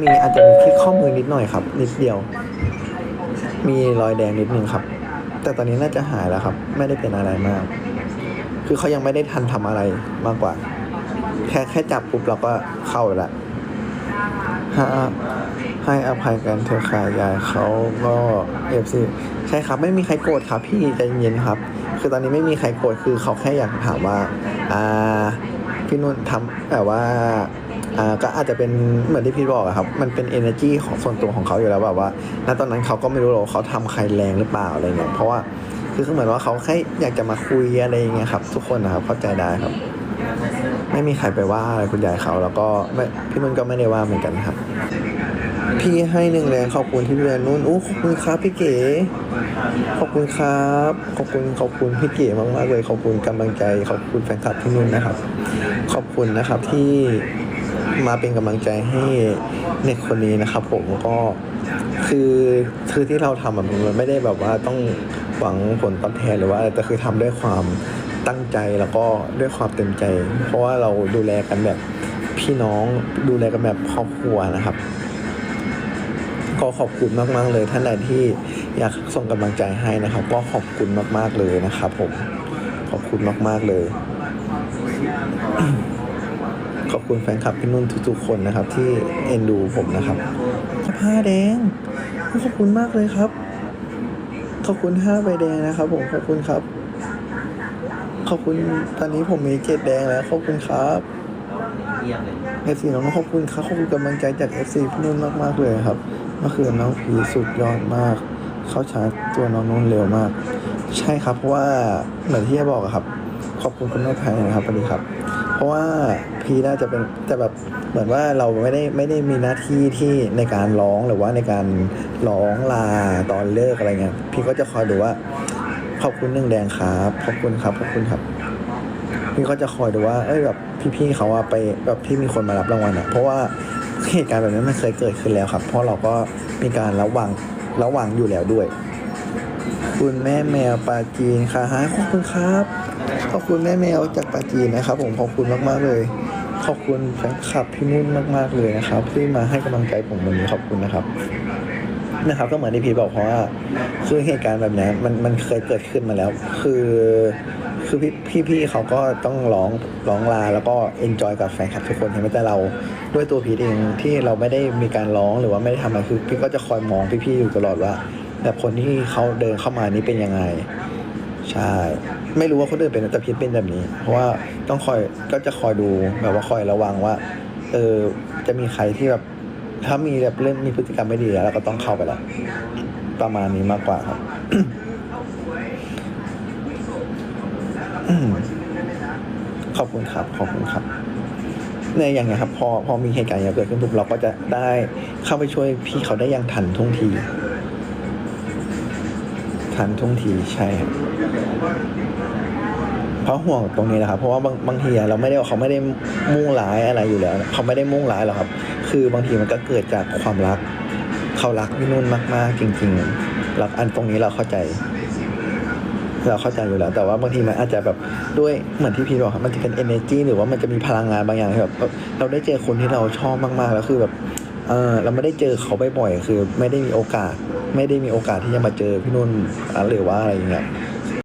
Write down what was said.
มีอาจจะมีที่ข้อมือนิดหน่อยครับ นิดเดียว มีรอยแดงนิดนึงครับ แต่ตอนนี้น่าจะหายแล้วครับ ไม่ได้เป็นอะไรมาก คือเขายังไม่ได้ทันทำอะไรมากกว่า แค่แค่จับปุ๊บเราก็เข้าละฮะให้อภัยกันเถอะค่ะยายเขาก็เอฟซีใช่ครับไม่มีใครโกรธครับ พี่ใจเย็นครับ คือตอนนี้ไม่มีใครโกรธคือเขาแค่อยากถามว่า อ่า พี่นุ่นทำแบบว่า อ่าก็อาจจะเป็นเหมือนที่พี่บอกอะครับ มันเป็น energy ของส่วนตัวของเขาอยู่แล้วแบบว่าณตอนนั้นเขาก็ไม่รู้หรอกเขาทำใครแรงหรือเปล่าอะไรเงี้ยเพราะว่าคือเหมือนว่าเขาแค่อยากจะมาคุยอะไรเงี้ยครับ ทุกคนนะครับเข้าใจได้ครับ ไม่มีใครไปว่าอะไรคุณยายเขา แล้วก็ไม่พี่นุ่นก็ไม่ได้ว่าเหมือนกันครับ พี่ให้หนึ่งแรงขอบคุณที่ดูแลนุ่นอู้ขอบคุณครับพี่เก๋ขอบคุณครับขอบคุณขอบคุณพี่เก๋มากๆเลยขอบคุณกำลังใจขอบคุณแฟนคลับพี่นุ่นนะครับ ขอบคุณนะครับที่ มาเป็นกำลังใจให้เด็กคนนี้นะครับ ผมก็คือคือที่เราทำมันไม่ได้แบบว่าต้องหวังผลตอบแทนหรือว่าแต่คือทำด้วยความตั้งใจแล้วก็ด้วยความเต็มใจ เพราะว่าเราดูแลกันแบบพี่น้องดูแลกันแบบครอบครัวนะครับ ก็ขอบคุณมากๆเลยท่านใดที่อยากส่งกำลังใจให้นะครับ ก็ขอบคุณมากๆเลยนะครับ ผมขอบคุณมากๆเลย ขอบคุณแฟนคลับพี่นุ่นทุกๆคนนะครับ ที่เอ็นดูผมนะครับผ้าแดง ขอบคุณมากเลยครับ ขอบคุณห้าใบแดงนะครับ ผมขอบคุณครับ ขอบคุณตอนนี้ผมมีเจ็ดแดงแล้ว ขอบคุณครับเอฟซีน้องขอบคุณครับขอบคุณกำลังใจจากเอฟซีพี่นุ่นมากๆเลยครับเมื่อคืนน้องพีสุดยอดมาก เข้าชาร์จตัวน้องนุ่นเร็วมาก ใช่ครับเพราะว่าเหมือนที่จะบอกครับ ขอบคุณคุณแม่แพรนะครับสวัสดีครับ เพราะว่าพีน่าจะเป็นแต่แบบเหมือนว่าเราไม่ได้ไม่ได้มีหน้าที่ที่ในการร้องหรือว่าในการร้องลาตอนเลิกอะไรเงี้ยพี่ก็จะคอยดูว่าขอบคุณหนึ่งแดงครับขอบคุณครับขอบคุณครับ พี่ก็จะคอยดูว่าเอ้ยแบบพี่ๆเขาอะไปแบบที่มีคนมารับรางวัลอะเพราะว่าเหตุการณ์แบบนี้มันเคยเกิดขึ้นแล้วครับ เพราะเราก็มีการระวังระวังอยู่แล้วด้วย คุณแม่แมวปาจีนค่ะฮะขอบคุณครับขอบคุณแม่แมวจากปาจีนนะครับ ผมขอบคุณมากๆเลย ขอบคุณแฟนคลับพี่นุ่นมากๆเลยนะครับ ที่มาให้กำลังใจผมวันนี้ขอบคุณนะครับนะครับก็เหมือนที่พีทบอกเพราะว่าคือเหตุการณ์แบบนี้มันมันเคยเกิดขึ้นมาแล้ว คือคือพี่พี่พี่เขาก็ต้องร้องร้องลาแล้วก็เอนจอยกับแฟนคลับทุกคนใช่ไหมแต่เราด้วยตัวพีทเองที่เราไม่ได้มีการร้องหรือว่าไม่ได้ทำอะไรคือพี่ก็จะคอยมองพี่ๆอยู่ตลอดว่า แบบคนที่เขาเดินเข้ามานี่เป็นยังไง ใช่ ไม่รู้ว่าคนอื่นเป็นแต่พีทเป็นแบบนี้ เพราะว่าต้องคอยก็จะคอยดูแบบว่าคอยระวังว่า เออจะมีใครที่แบบถ้ามีแบบเริ่มมีพฤติกรรมไม่ดีแล้วเราก็ต้องเข้าไปแล้วประมาณนี้มากกว่าครับขอบคุณครับ ขอบคุณครับเนี่ยอย่างเงี้ยครับ พอพอมีเหตุการณ์อย่างเกิดขึ้นปุ๊บเราก็จะได้เข้าไปช่วยพี่เขาได้อย่างทันท่วงที ทันท่วงทีใช่ครับเพราะห่วงตรงนี้นะครับ เพราะว่าบางบางทีเราไม่ได้เขาไม่ได้มุ่งร้ายอะไรอยู่แล้ว เขาไม่ได้มุ่งร้ายหรอกครับ คือบางทีมันก็เกิดจากความรัก เขารักพี่นุ่นมาก ๆ จริงๆรักอันตรงนี้เราเข้าใจ เราเข้าใจอยู่แล้วแต่ว่าบางทีมันอาจจะแบบด้วยเหมือนที่พี่บอกครับมันจะเป็น energy หรือว่ามันจะมีพลังงานบางอย่างที่แบบเราได้เจอคนที่เราชอบมากๆแล้วคือแบบเออเราไม่ได้เจอเขาบ่อยๆคือไม่ได้มีโอกาส ไม่ได้มีโอกาสที่จะมาเจอพี่นุ่นหรือว่าอะไรอย่างเงี้ย